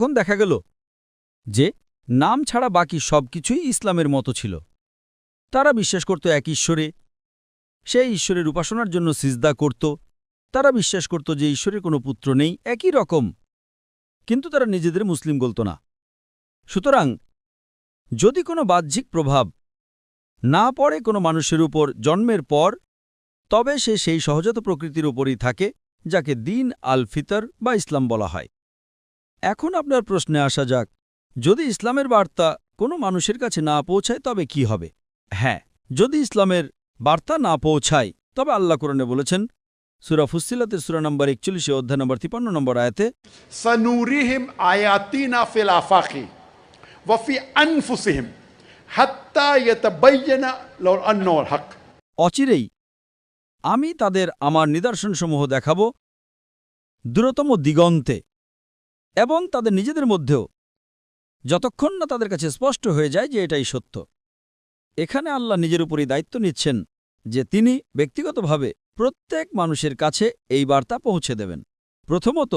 এখন দেখা গেল যে নাম ছাড়া বাকি সব কিছুই ইসলামের মতো ছিল। তারা বিশ্বাস করত এক ঈশ্বরে। সেই ঈশ্বরের উপাসনার জন্য সিজদা করত। তারা বিশ্বাস করত যে ঈশ্বরের কোনো পুত্র নেই, একই রকম। কিন্তু তারা নিজেদের মুসলিম বলত না। সুতরাং যদি কোনো বাহ্যিক প্রভাব না পড়ে কোনো মানুষের উপর জন্মের পর, তবে সে সেই সহজাত প্রকৃতির উপরই থাকে, যাকে দিন আল ফিতর বা ইসলাম বলা হয়। এখন আপনার প্রশ্নে আসা যাক। যদি ইসলামের বার্তা কোনো মানুষের কাছে না পৌঁছায় তবে কি হবে? হ্যাঁ যদি ইসলামের বার্তা না পৌঁছায় তবে আল্লাহ কোরআনে বলেছেন সুরা ফুসিলাতের সুরা নম্বর একচল্লিশে অধ্যায় নম্বর তিপান্ন নম্বর আয়াতে সানুরিহিম আয়াতিনা ফিল আফাকি ওয়াফি আনফুসিহিম অচিরেই আমি তাদের আমার নিদর্শনসমূহ দেখাব। দ্রুততম দিগন্তে এবং তাদের নিজেদের মধ্যেও। যতক্ষণ না তাদের কাছে স্পষ্ট হয়ে যায় যে এটাই সত্য। এখানে আল্লাহ নিজের উপরই দায়িত্ব নিচ্ছেন যে তিনি ব্যক্তিগতভাবে প্রত্যেক মানুষের কাছে এই বার্তা পৌঁছে দেবেন। প্রথমত,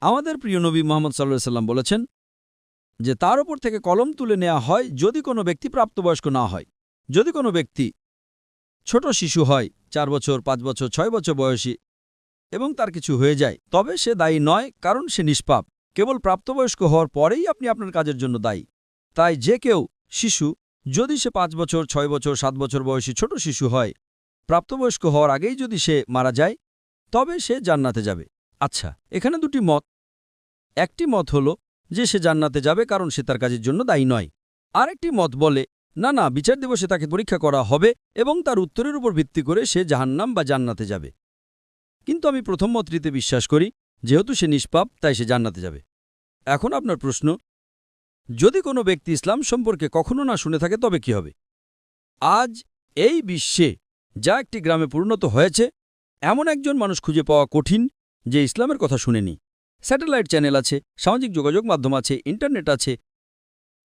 আমাদের প্রিয় নবী মোহাম্মদ সাল্লাহ সাল্লাম বলেছেন যে তার ওপর থেকে কলম তুলে নেওয়া হয় যদি কোনো ব্যক্তি প্রাপ্তবয়স্ক না হয়। যদি কোনো ব্যক্তি ছোট শিশু হয়, চার বছর, পাঁচ বছর, ছয় বছর বয়সী এবং তার কিছু হয়ে যায়। তবে সে দায়ী নয়, কারণ সে নিষ্পাপ। কেবল প্রাপ্তবয়স্ক হওয়ার পরেই আপনি আপনার কাজের জন্য দায়ী। তাই যে কেউ শিশু, যদি সে পাঁচ বছর, ছয় বছর, সাত বছর বয়সী ছোট শিশু হয়, প্রাপ্তবয়স্ক হওয়ার আগেই যদি সে মারা যায়, তবে সে জান্নাতে যাবে। আচ্ছা এখানে দুটি মত। একটি মত হল যে সে জান্নাতে যাবে কারণ সে তার কাজের জন্য দায়ী নয়। আরেকটি মত বলে, না না, বিচার দিবসে তাকে পরীক্ষা করা হবে এবং তার উত্তরের উপর ভিত্তি করে সে জাহান্নাম বা জান্নাতে যাবে। কিন্তু আমি প্রথম মতটিতে বিশ্বাস করি, যেহেতু সে নিষ্পাপ, তাই সে জান্নাতে যাবে। এখন আপনার প্রশ্ন, যদি কোনো ব্যক্তি ইসলাম সম্পর্কে কখনো না শুনে থাকে, তবে কি হবে? আজ এই বিশ্বে যা একটি গ্রামে পরিণত হয়েছে, এমন একজন মানুষ খুঁজে পাওয়া কঠিন, যে ইসলামের কথা শুনেনি। স্যাটেলাইট চ্যানেল আছে, সামাজিক যোগাযোগ মাধ্যম আছে, ইন্টারনেট আছে।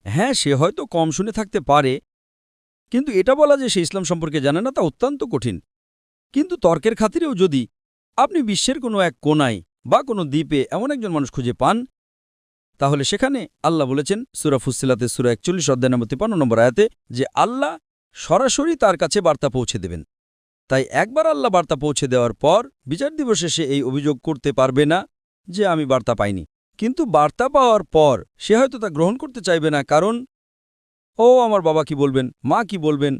হ্যাঁ সে হয়তো কম শুনে থাকতে পারে, কিন্তু এটা বলা যে সে ইসলাম সম্পর্কে জানে না, তা অত্যন্ত কঠিন। কিন্তু তর্কের খাতিরেও যদি আপনি বিশ্বের কোনো এক কোনায় বা কোনো দ্বীপে এমন একজন মানুষ খুঁজে পান? তাহলে সেখানে আল্লাহ বলেছেন, সুরা ফুসিলাতে সুরা একচল্লিশ, অধ্যায় নম্বর তিপান্ন, নম্বর আয়াতে যে আল্লাহ সরাসরি তার কাছে বার্তা পৌঁছে দেবেন। তাই একবার আল্লাহ বার্তা পৌঁছে দেওয়ার পর বিচার দিবসে সে এই অভিযোগ করতে পারবে না যে আমি বার্তা পাইনি। কিন্তু বার্তা পাওয়ার পর সে হয়তো তা গ্রহণ করতে চাইবে না, কারণ, ও আমার বাবা কি বলবেন? মা কি বলবেন?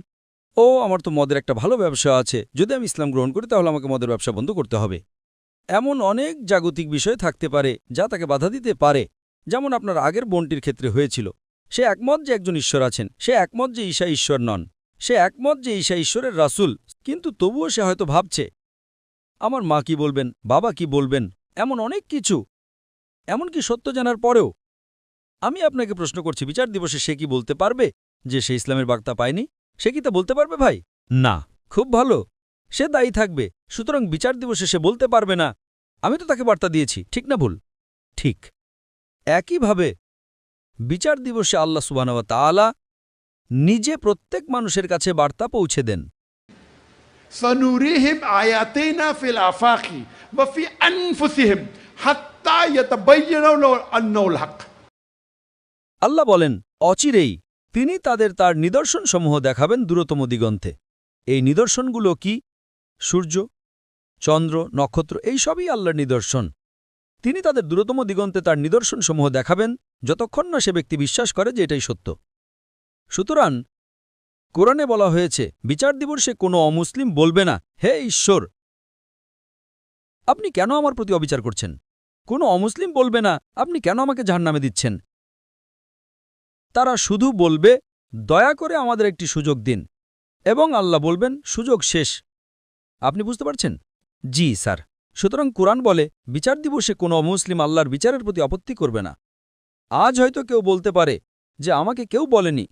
ও, আমার তো মদের একটা ভালো ব্যবসা আছে। যদি আমি ইসলাম গ্রহণ করি, তাহলে আমাকে মদের ব্যবসা বন্ধ করতে হবে। এমন অনেক জাগতিক বিষয় থাকতে পারে, যা তাকে বাধা দিতে পারে। যেমন আপনার আগের বোনটির ক্ষেত্রে হয়েছিল। সে একমত যে একজন ঈশ্বর আছেন, সে একমত যে ঈশা ঈশ্বর নন, সে একমত যে ঈশা ঈশ্বরের রাসূল, কিন্তু তবুও সে হয়তো ভাবছে, আমার মা কি বলবেন, বাবা কি বলবেন? এমন অনেক কিছু। এমনকি সত্য জানার পরেও, আমি আপনাকে প্রশ্ন করছি, বিচার দিবসে সে কি বলতে পারবে যে সে ইসলামের বার্তা পায়নি? সে কি তা বলতে পারবে ভাই? না খুব ভালো। সে দায়ী থাকবে সুতরাং বিচার দিবসে সে বলতে পারবে না। আমি তো তাকে বার্তা দিয়েছি ঠিক না ভুল? ঠিক। একইভাবে বিচার দিবসে আল্লাহ সুবানওয়া তালা নিজে প্রত্যেক মানুষের কাছে বার্তা পৌঁছে দেন। আল্লাহ বলেন অচিরেই তিনি তাদের তার নিদর্শনসমূহ দেখাবেন দূরতম দিগন্তে। এই নিদর্শনগুলো কি? সূর্য, চন্দ্র, নক্ষত্র, এই সবই আল্লাহর নিদর্শন। তিনি তাদের দূরতম দিগন্তে তার নিদর্শনসমূহ দেখাবেন যতক্ষণ না সে ব্যক্তি বিশ্বাস করে যে এটাই সত্য। সুতরাং কোরআনে বলা হয়েছে, বিচার দিবসে কোনো অমুসলিম বলবে না, হে ঈশ্বর, আপনি কেন আমার প্রতি অবিচার করছেন? কোনো অমুসলিম বলবে না, আপনি কেন আমাকে জাহান্নামে দিচ্ছেন? তারা শুধু বলবে দয়া করে আমাদের একটি সুযোগ দিন। এবং আল্লাহ বলবেন সুযোগ শেষ। আপনি বুঝতে পারছেন? জি স্যার। সুতরাং কোরআন বলে বিচার দিবসে কোনো অমুসলিম আল্লাহর বিচারের প্রতি আপত্তি করবে না। আজ হয়তো কেউ বলতে পারে যে আমাকে কেউ বলেনি।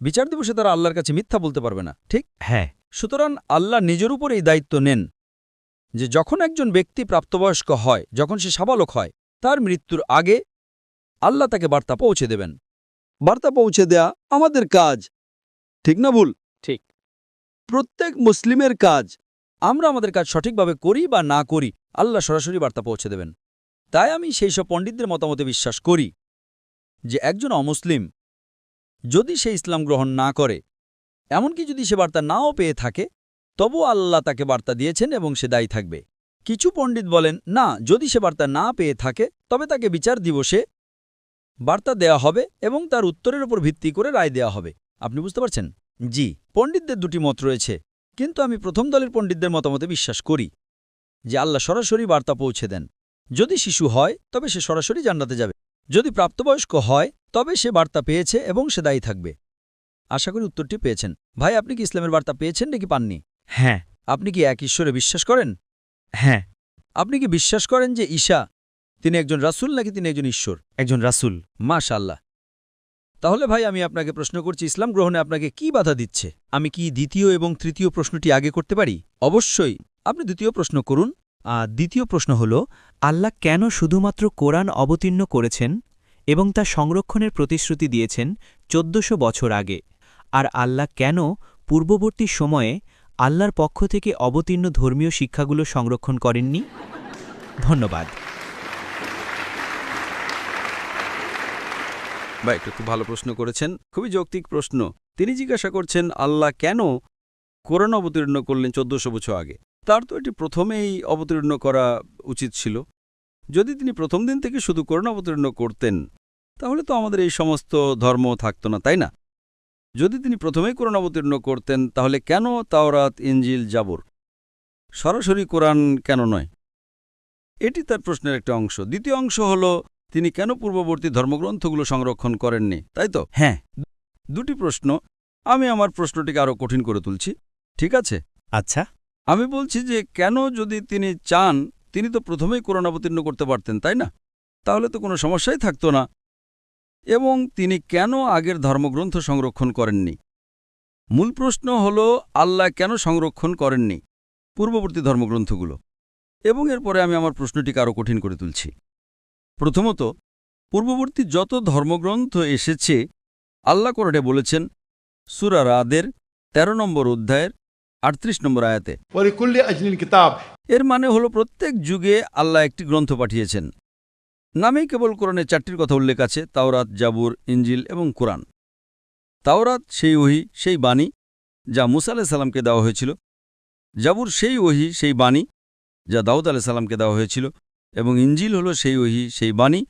বিচার দিবসে তারা আল্লাহর কাছে মিথ্যা বলতে পারবে না। ঠিক? হ্যাঁ। সুতরাং আল্লাহ নিজের উপর এই দায়িত্ব নেন যে যখন একজন ব্যক্তি প্রাপ্তবয়স্ক হয় যখন সে সাবালক হয় তার মৃত্যুর আগে আল্লাহ তাকে বার্তা পৌঁছে দেবেন। বার্তা পৌঁছে দেয়া আমাদের কাজ। ঠিক না ভুল? ঠিক। প্রত্যেক মুসলিমের কাজ আমরা আমাদের কাজ সঠিকভাবে করি বা না করি আল্লাহ সরাসরি বার্তা পৌঁছে দেবেন। তাই আমি সেই সব পণ্ডিতদের মতামতে বিশ্বাস করি যে একজন অমুসলিম যদি সে ইসলাম গ্রহণ না করে এমনকি যদি সে বার্তা নাও পেয়ে থাকে তবু আল্লাহ তাকে বার্তা দিয়েছেন এবং সে দায়ী থাকবে। কিছু পণ্ডিত বলেন না যদি সে বার্তা না পেয়ে থাকে তবে তাকে বিচার দিবসে বার্তা দেয়া হবে এবং তার উত্তরের উপর ভিত্তি করে রায় দেয়া হবে। আপনি বুঝতে পারছেন? জি পণ্ডিতদের দুটি মত রয়েছে কিন্তু আমি প্রথম দলের পণ্ডিতদের মতামতে বিশ্বাস করি যে আল্লাহ সরাসরি বার্তা পৌঁছে দেন। যদি শিশু হয় তবে সে সরাসরি জান্নাতে যাবে। যদি প্রাপ্তবয়স্ক হয় তবে সে বার্তা পেয়েছে এবং সে দায়ী থাকবে। আশা করি উত্তরটি পেয়েছেন। ভাই আপনি কি ইসলামের বার্তা পেয়েছেন নাকি পাননি? হ্যাঁ। আপনি কি এক ঈশ্বরে বিশ্বাস করেন? হ্যাঁ। আপনি কি বিশ্বাস করেন যে ঈশা তিনি একজন রাসূল নাকি তিনি একজন ঈশ্বর? একজন রাসূল। মাশাল্লাহ তাহলে ভাই আমি আপনাকে প্রশ্ন করছি ইসলাম গ্রহণে আপনাকে কি বাধা দিচ্ছে? আমি কি দ্বিতীয় এবং তৃতীয় প্রশ্নটি আগে করতে পারি? অবশ্যই। আপনি দ্বিতীয় প্রশ্ন করুন। দ্বিতীয় প্রশ্ন হল আল্লাহ কেন শুধুমাত্র কোরআন অবতীর্ণ করেছেন এবং তা সংরক্ষণের প্রতিশ্রুতি দিয়েছেন চোদ্দশো বছর আগে? আর আল্লাহ কেন পূর্ববর্তী সময়ে আল্লাহর পক্ষ থেকে অবতীর্ণ ধর্মীয় শিক্ষাগুলো সংরক্ষণ করেননি? ধন্যবাদ। বা একটা খুব ভালো প্রশ্ন করেছেন। খুবই যৌক্তিক প্রশ্ন। তিনি জিজ্ঞাসা করছেন, আল্লাহ কেন কোরআন অবতীর্ণ করলেন চোদ্দশো বছর আগে? তার তো এটি প্রথমেই অবতীর্ণ করা উচিত ছিল। যদি তিনি প্রথম দিন থেকে শুধু কোরআন অবতীর্ণ করতেন, তাহলে তো আমাদের এই সমস্ত ধর্ম থাকত না, তাই না? যদি তিনি প্রথমেই কোরআন অবতীর্ণ করতেন, তাহলে কেন তাওরাত ইঞ্জিল জাবর? সরাসরি কোরআন কেন নয়? এটি তার প্রশ্নের একটা অংশ। দ্বিতীয় অংশ হল তিনি কেন পূর্ববর্তী ধর্মগ্রন্থগুলো সংরক্ষণ করেননি তাই তো? হ্যাঁ। দুটি প্রশ্ন। আমি আমার প্রশ্নটিকে আরও কঠিন করে তুলছি। ঠিক আছে? আচ্ছা। আমি বলছি যে কেন যদি তিনি চান তিনি তো প্রথমেই কোরআন অবতীর্ণ করতে পারতেন তাই না? তাহলে তো কোনো সমস্যাই থাকতো না। এবং তিনি কেন আগের ধর্মগ্রন্থ সংরক্ষণ করেননি? মূল প্রশ্ন হল আল্লাহ কেন সংরক্ষণ করেননি পূর্ববর্তী ধর্মগ্রন্থগুলো? এবং এরপরে আমি আমার প্রশ্নটিকে আরও কঠিন করে তুলছি। প্রথমত পূর্ববর্তী যত ধর্মগ্রন্থ এসেছে আল্লাহ কোরআনে বলেছেন সুরা রাদের ১৩ নম্বর অধ্যায়ের আটত্রিশ নম্বর আয়াতে। কিতাব। এর মানে হলো প্রত্যেক যুগে আল্লাহ একটি গ্রন্থ পাঠিয়েছেন। নামেই কেবল কোরআনে চারটির কথা উল্লেখ আছে তাওরাত জাবুর ইঞ্জিল এবং কোরআন। তাওরাত সেই ওহি সেই বাণী যা মুসা আলাহ দেওয়া হয়েছিল। জাবুর সেই ওহি সেই বাণী যা দাউদ আলাইসাল্লামকে দেওয়া হয়েছিল। এবং ইঞ্জিল হলো সেই ওহি, সেই বাণী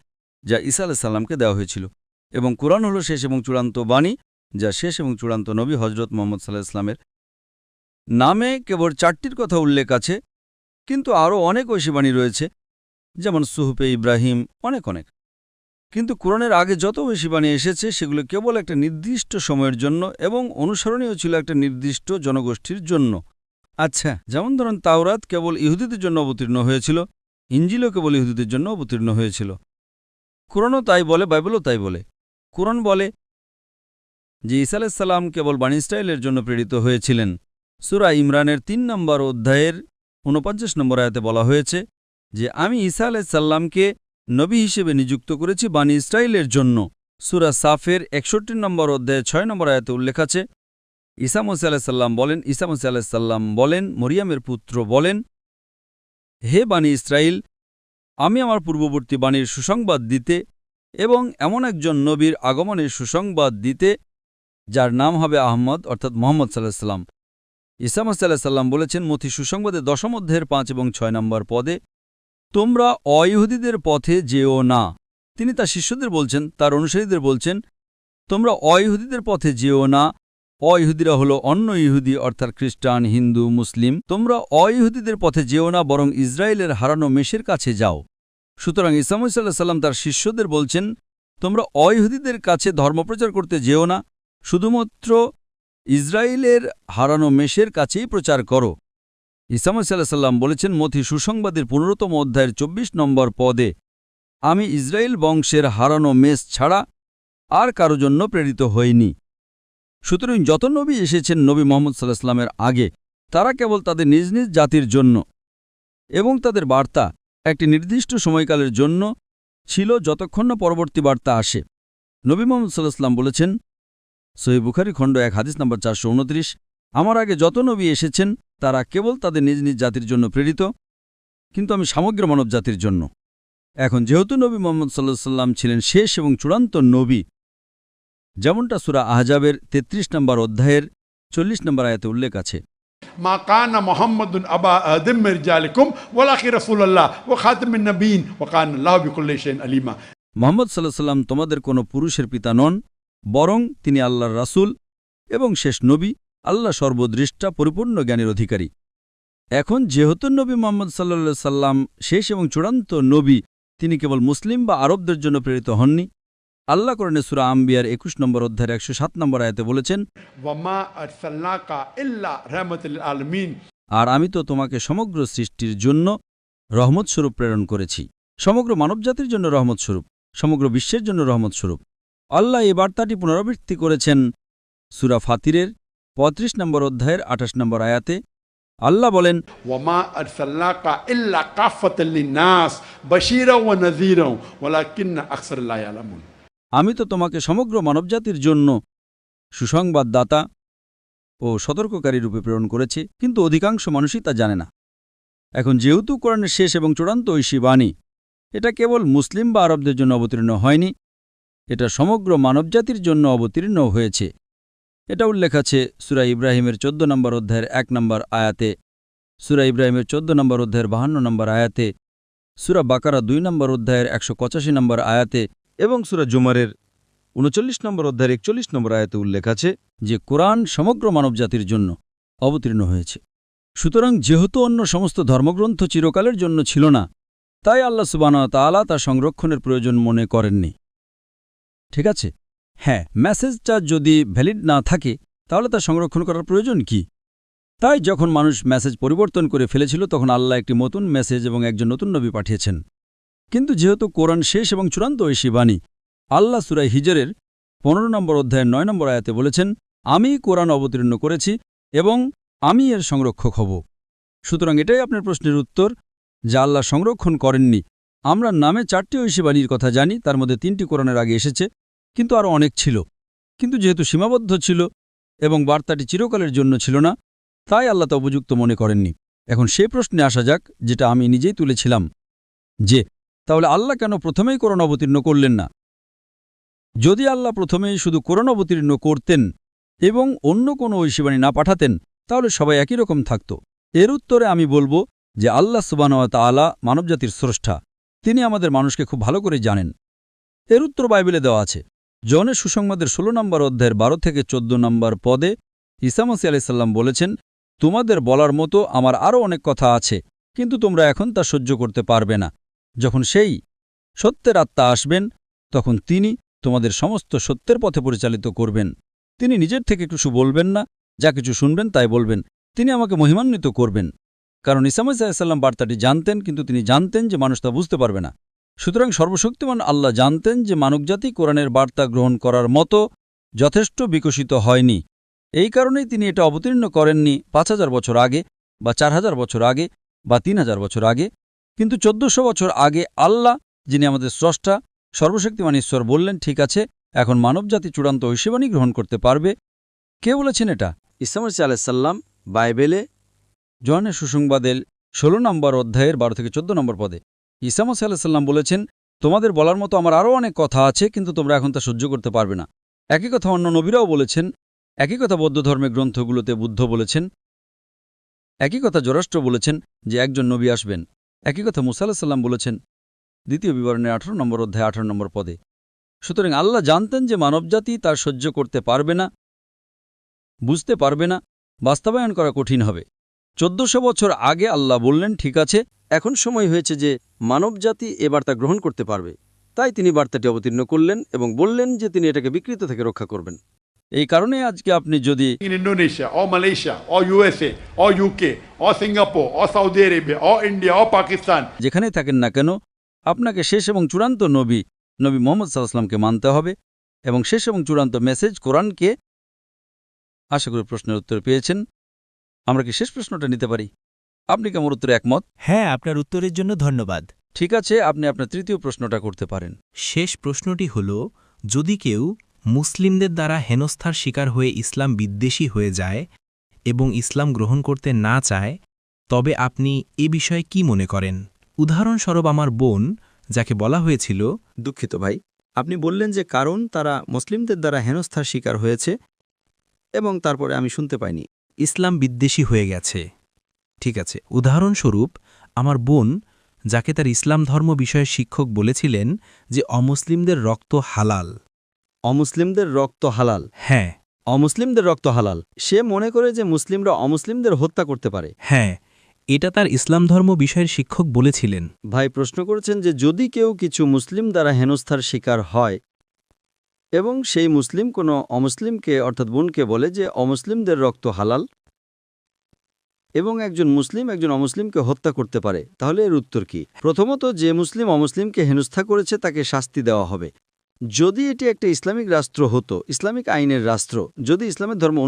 যা ঈসা আলাহ সাল্লামকে দেওয়া হয়েছিল। এবং কোরআন হলো শেষ এবং চূড়ান্ত বাণী যা শেষ এবং চূড়ান্ত নবী হজরত মোহাম্মদ সাল্লাহ ইসলামের নামে কেবল চারটির কথা উল্লেখ আছে, কিন্তু আরও অনেক ঐশীবাণী রয়েছে, যেমন সুহুপে ইব্রাহিম, অনেক অনেক। কিন্তু কোরআনের আগে যত ঐশীবাণী এসেছে, সেগুলো কেবল একটা নির্দিষ্ট সময়ের জন্য এবং অনুসরণীয় ছিল একটা নির্দিষ্ট জনগোষ্ঠীর জন্য। আচ্ছা যেমন ধরুন তাওরাত কেবল ইহুদিদের জন্য অবতীর্ণ হয়েছিল ইঞ্জিলও কেবল ইহুদিদের জন্য অবতীর্ণ হয়েছিল। কোরআনও তাই বলে, বাইবেলও তাই বলে। কোরআন বলে যে আলাইসাল্লাম কেবল বাণী ইসরায়েলের জন্য প্রেরিত হয়েছিলেন। সুরা ইমরানের তিন নম্বর অধ্যায়ের ঊনপঞ্চাশ নম্বর আয়াতে বলা হয়েছে যে, আমি ঈসা আলাইসাল্লামকে নবী হিসেবে নিযুক্ত করেছি বাণী ইসরায়েলের জন্য। সুরা সাফের একষট্টি নম্বর অধ্যায়ে ছয় নম্বর আয়াতে উল্লেখ আছে, ঈসা মুসা আলাহিসাল্লাম বলেন, ঈসা মুসা আলাহিসাল্লাম বলেন, মরিয়ামের পুত্র বলেন হে বাণী ইসরায়েল আমি আমার পূর্ববর্তী বাণীর সুসংবাদ দিতে এবং এমন একজন নবীর আগমনের সুসংবাদ দিতে, যার নাম হবে আহমদ, অর্থাৎ মোহাম্মদ সাল্লাহ সাল্লাম। ইসামা সাল্লাহ সাল্লাম বলেছেন, মথি সুসংবাদে দশম অধ্যায়ের পাঁচ এবং ছয় নম্বর পদে, তোমরা অইহুদিদের পথে যেও না। তিনি তার শিষ্যদের বলছেন, তার অনুসারীদের বলছেন, তোমরা অইহুদিদের পথে যেও না অইহুদিরা হল অন্য ইহুদি, অর্থাৎ খ্রিস্টান, হিন্দু, মুসলিম। তোমরা অইহুদিদের পথে যেও না, বরং ইসরায়েলের হারানো মেষের কাছে যাও। সুতরাং ইসামসাল্লাহ সাল্লাম তার শিষ্যদের বলছেন, তোমরা অইহুদিদের কাছে ধর্মপ্রচার করতে যেও না, শুধুমাত্র ইসরায়েলের হারানো মেষের কাছেই প্রচার করো। ইসামা সাল্লাহ সাল্লাম বলেছেন মথি সুসংবাদের পনেরোতম অধ্যায়ের চব্বিশ নম্বর পদে, আমি ইসরায়েল বংশের হারানো মেষ ছাড়া আর কারও জন্য প্রেরিত হইনি। সুতরাং যত নবী এসেছেন নবী মোহাম্মদ সাল্লাহ সাল্লামের আগে, তারা কেবল তাদের নিজ নিজ জাতির জন্য এবং তাদের বার্তা একটি নির্দিষ্ট সময়কালের জন্য ছিল যতক্ষণ না পরবর্তী বার্তা আসে। নবী মোহাম্মদ সাল্লাহ সাল্লাম বলেছেন সহি বুখারি, খণ্ড এক, হাদিস নম্বর চারশো উনত্রিশ, আমার আগে যত নবী এসেছেন, তারা কেবল তাদের নিজ নিজ জাতির জন্য প্রেরিত, কিন্তু আমি সমগ্র মানব জাতির জন্য। এখন যেহেতু নবী মোহাম্মদ সাল্লাহ সাল্লাম ছিলেন শেষ এবং চূড়ান্ত নবী যেমনটা সুরা আহজাবের ৩৩ নম্বর অধ্যায়ের চল্লিশ নম্বর আয়াতে উল্লেখ আছে। আবা ও নবীন মোহাম্মদ সাল্লাম তোমাদের কোনো পুরুষের পিতা নন বরং তিনি আল্লাহর রাসুল এবং শেষ নবী আল্লাহ সর্বদৃষ্টা পরিপূর্ণ জ্ঞানের অধিকারী। এখন যেহেতু নবী মোহাম্মদ সাল্লা সাল্লাম শেষ এবং চূড়ান্ত নবী তিনি কেবল মুসলিম বা আরবদের জন্য প্রেরিত হননি আল্লাহ করণে সুরা আম্বিয়ার একুশ নম্বর অধ্যায়ের একশো সাত নম্বর আয়তে বলেছেন আর আমি তো তোমাকে সমগ্র সৃষ্টির জন্য রহমত স্বরূপ প্রেরণ করেছি। সমগ্র মানবজাতির জন্য রহমত স্বরূপ সমগ্র বিশ্বের জন্য রহমত স্বরূপ আল্লাহ এই বার্তাটি পুনরাবৃত্তি করেছেন সুরা ফাতিরের ৩৫ নম্বর অধ্যায়ের ২৮ নম্বর আয়াতে। আল্লাহ বলেন ওমা আমি তো তোমাকে সমগ্র মানবজাতির জন্য সুসংবাদদাতা ও সতর্ককারী রূপে প্রেরণ করেছি, কিন্তু অধিকাংশ মানুষই তা জানে না। এখন যেহেতু কোরআনের শেষ এবং চূড়ান্ত ঐশী বাণী এটা কেবল মুসলিম বা আরবদের জন্য অবতীর্ণ হয়নি, এটা সমগ্র মানবজাতির জন্য অবতীর্ণ হয়েছে। এটা উল্লেখ আছে সুরা ইব্রাহিমের চোদ্দ নম্বর অধ্যায়ের এক নম্বর আয়াতে, সুরা ইব্রাহিমের চোদ্দ নম্বর অধ্যায়ের বাহান্ন নম্বর আয়াতে, সুরা বাকারা দুই নম্বর অধ্যায়ের একশো পঁচাশি নম্বর আয়াতে এবং সুরা জুমারের উনচল্লিশ নম্বর অধ্যায়ের একচল্লিশ নম্বর আয়তে উল্লেখ আছে যে কোরআন সমগ্র মানবজাতির জন্য অবতীর্ণ হয়েছে। সুতরাং যেহেতু অন্য সমস্ত ধর্মগ্রন্থ চিরকালের জন্য ছিল না, তাই আল্লাহ সুবানা তাআলা তার সংরক্ষণের প্রয়োজন মনে করেননি। ঠিক আছে? হ্যাঁ মেসেজটা যদি ভ্যালিড না থাকে, তাহলে তা সংরক্ষণ করার প্রয়োজন কি? তাই যখন মানুষ মেসেজ পরিবর্তন করে ফেলেছিল, তখন আল্লাহ একটি নতুন মেসেজ এবং একজন নতুন নবী পাঠিয়েছেন। কিন্তু যেহেতু কোরআন শেষ এবং চূড়ান্ত ঐশী বাণী আল্লাহ সুরাই হিজরের পনেরো নম্বর অধ্যায়ের নয় নম্বর আয়াতে বলেছেন, আমি কোরআন অবতীর্ণ করেছি এবং আমি এর সংরক্ষক হব। সুতরাং এটাই আপনার প্রশ্নের উত্তর, যা আল্লাহ সংরক্ষণ করেননি। আমরা নামে চারটি ঐশী বাণীর কথা জানি, তার মধ্যে তিনটি কোরআনের আগে এসেছে, কিন্তু আরও অনেক ছিল। কিন্তু যেহেতু সীমাবদ্ধ ছিল এবং বার্তাটি চিরকালের জন্য ছিল না, তাই আল্লাহ তা উপযুক্ত মনে করেননি। এখন সে প্রশ্নে আসা যাক, যেটা আমি নিজেই তুলেছিলাম, যে তাহলে আল্লাহ কেন প্রথমেই কোরআন অবতীর্ণ করলেন না? যদি আল্লাহ প্রথমেই শুধু কোরআন অবতীর্ণ করতেন এবং অন্য কোনো ঐশীবাণী না পাঠাতেন, তাহলে সবাই একই রকম থাকত। এর উত্তরে আমি বলব যে আল্লাহ সুবানওয়া তাআলা মানবজাতির স্রষ্টা। তিনি আমাদের মানুষকে খুব ভালো করে জানেন। এর উত্তর বাইবেলে দেওয়া আছে। জনের সুসংবাদের ষোলো নম্বর অধ্যায়ের বারো থেকে চোদ্দ নম্বর পদে ইসামসি আলাইসাল্লাম বলেছেন, তোমাদের বলার মতো আমার আরও অনেক কথা আছে, কিন্তু তোমরা এখন তা সহ্য করতে পারবে না। যখন সেই সত্যের আত্মা আসবেন, তখন তিনি তোমাদের সমস্ত সত্যের পথে পরিচালিত করবেন। তিনি নিজের থেকে কিছু বলবেন না, যা কিছু শুনবেন তাই বলবেন। তিনি আমাকে মহিমান্বিত করবেন। কারণ ইসামাইসাল্লাম বার্তাটি জানতেন, কিন্তু তিনি জানতেন যে মানুষ তা বুঝতে পারবে না। সুতরাং সর্বশক্তিমান আল্লাহ জানতেন যে মানবজাতি কোরআনের বার্তা গ্রহণ করার মতো যথেষ্ট বিকশিত হয়নি। এই কারণেই তিনি এটা অবতীর্ণ করেননি পাঁচ হাজার বছর আগে বা চার হাজার বছর আগে বা তিন হাজার বছর আগে। কিন্তু চোদ্দশো বছর আগে আল্লাহ যিনি আমাদের স্রষ্টা সর্বশক্তিমান ঈশ্বর বললেন ঠিক আছে এখন মানবজাতি চূড়ান্ত ঐশীবাণী গ্রহণ করতে পারবে। কে বলেছেন এটা? ইসলামসি আলাইসাল্লাম বাইবেলে জনের সুসংবাদের ষোলো নম্বর অধ্যায়ের বারো থেকে চোদ্দ নম্বর পদে ইসামসি আলাইসাল্লাম বলেছেন তোমাদের বলার মতো আমার আরও অনেক কথা আছে কিন্তু তোমরা এখন তা সহ্য করতে পারবে না। একই কথা অন্য নবীরাও বলেছেন একই কথা বৌদ্ধ ধর্মের গ্রন্থগুলোতে বুদ্ধ বলেছেন একই কথা জরাষ্ট্র বলেছেন যে একজন নবী আসবেন। একই কথা মুসা আলাহিসাল্লাম বলেছেন দ্বিতীয় বিবরণের আঠারো নম্বর অধ্যায় আঠারো নম্বর পদে। সুতরাং আল্লাহ জানতেন যে মানবজাতি তার সহ্য করতে পারবে না, বুঝতে পারবে না, বাস্তবায়ন করা কঠিন হবে। চোদ্দশো বছর আগে আল্লাহ বললেন, ঠিক আছে, এখন সময় হয়েছে যে মানবজাতি এ বার্তা গ্রহণ করতে পারবে। তাই তিনি বার্তাটি অবতীর্ণ করলেন এবং বললেন যে তিনি এটাকে বিকৃত থেকে রক্ষা করবেন। এই কারণে আজকে আপনি যদি in Indonesia or Malaysia or O UK or Singapore or Saudi Arabia or India or Pakistan যেখানেই থাকেন না কেন আপনাকে শেষ এবং চূড়ান্ত নবী নবী মোহাম্মদ সাল্লাহামকে মানতে হবে এবং শেষ এবং চূড়ান্ত মেসেজ কোরআনকে আশা করি প্রশ্নের উত্তর পেয়েছেন। আমরা কি শেষ প্রশ্নটা নিতে পারি? আপনি কি আমার উত্তরে একমত? হ্যাঁ আপনার উত্তরের জন্য ধন্যবাদ। ঠিক আছে আপনি আপনার তৃতীয় প্রশ্নটা করতে পারেন। শেষ প্রশ্নটি হল যদি কেউ মুসলিমদের দ্বারা হেনস্থার শিকার হয়ে ইসলাম বিদ্বেষী হয়ে যায় এবং ইসলাম গ্রহণ করতে না চায় তবে আপনি এ বিষয়ে কি মনে করেন? উদাহরণস্বরূপ আমার বোন যাকে বলা হয়েছিল দুঃখিত ভাই আপনি বললেন যে কারণ তারা মুসলিমদের দ্বারা হেনস্থার শিকার হয়েছে এবং তারপরে আমি শুনতে পাইনি। ইসলাম বিদ্বেষী হয়ে গেছে। ঠিক আছে উদাহরণস্বরূপ আমার বোন যাকে তার ইসলাম ধর্ম বিষয়ে শিক্ষক বলেছিলেন যে অমুসলিমদের রক্ত হালাল। অমুসলিমদের রক্ত হালাল। হ্যাঁ। অমুসলিমদের রক্ত হালাল। সে মনে করে যে মুসলিমরা অমুসলিমদের হত্যা করতে পারে। হ্যাঁ এটা তার ইসলাম ধর্ম বিষয়ের শিক্ষক বলেছিলেন। ভাই প্রশ্ন করেছেন যে যদি কেউ কিছু মুসলিম দ্বারা হেনস্থার শিকার হয় এবং সেই মুসলিম কোনো অমুসলিমকে অর্থাৎ বোনকে বলে যে অমুসলিমদের রক্ত হালাল এবং একজন মুসলিম একজন অমুসলিমকে হত্যা করতে পারে তাহলে এর উত্তর কি? প্রথমত যে মুসলিম অমুসলিমকে হেনস্থা করেছে তাকে শাস্তি দেওয়া হবে। যদি এটি একটা ইসলামিক রাষ্ট্র হতো ইসলামিক আইনের রাষ্ট্র যদি ইসলামের ধর্ম